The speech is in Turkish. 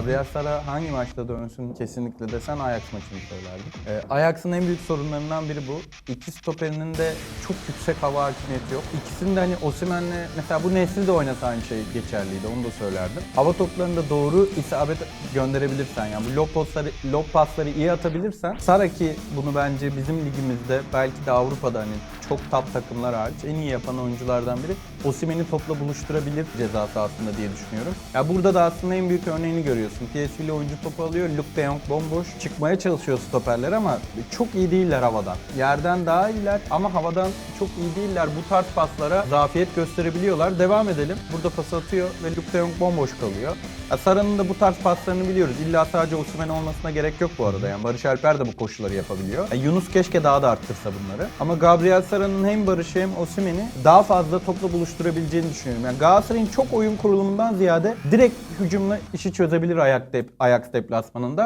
Gabriel Sara hangi maçta dönsün kesinlikle desen Ajax maçını söylerdim. Ee, Ajax'ın en büyük sorunlarından biri bu. İki stoperinin de çok yüksek hava hakimiyeti yok. İkisinin de hani Osimhen'le mesela bu Nesli de oynasa aynı şey geçerliydi onu da söylerdim. Hava toplarında doğru isabet gönderebilirsen yani bu lob pasları, lob pasları iyi atabilirsen Sara ki bunu bence bizim ligimizde belki de Avrupa'da hani çok top takımlar hariç en iyi yapan oyunculardan biri. Osimhen'i topla buluşturabilir ceza sahasında diye düşünüyorum. Ya burada da aslında en büyük örneğini görüyorsun. PSV'li oyuncu topu alıyor, Luke de Jong bomboş. Çıkmaya çalışıyor stoperler ama çok iyi değiller havadan. Yerden daha iyiler ama havadan çok iyi değiller. Bu tarz paslara zafiyet gösterebiliyorlar. Devam edelim. Burada pas atıyor ve Luke de Jong bomboş kalıyor. Ya Sara'nın da bu tarz paslarını biliyoruz. İlla sadece Osimhen olmasına gerek yok bu arada. Yani Barış Alper de bu koşuları yapabiliyor. Ya Yunus keşke daha da arttırsa bunları. Ama Gabriel Sara'nın hem Barış'ı hem Osimhen'i daha fazla topla buluşturabileceğini düşünüyorum. Yani Galatasaray'ın çok oyun kurulumundan ziyade direkt hücumla işi çözebilir Ajax, dep Ajax deplasmanında.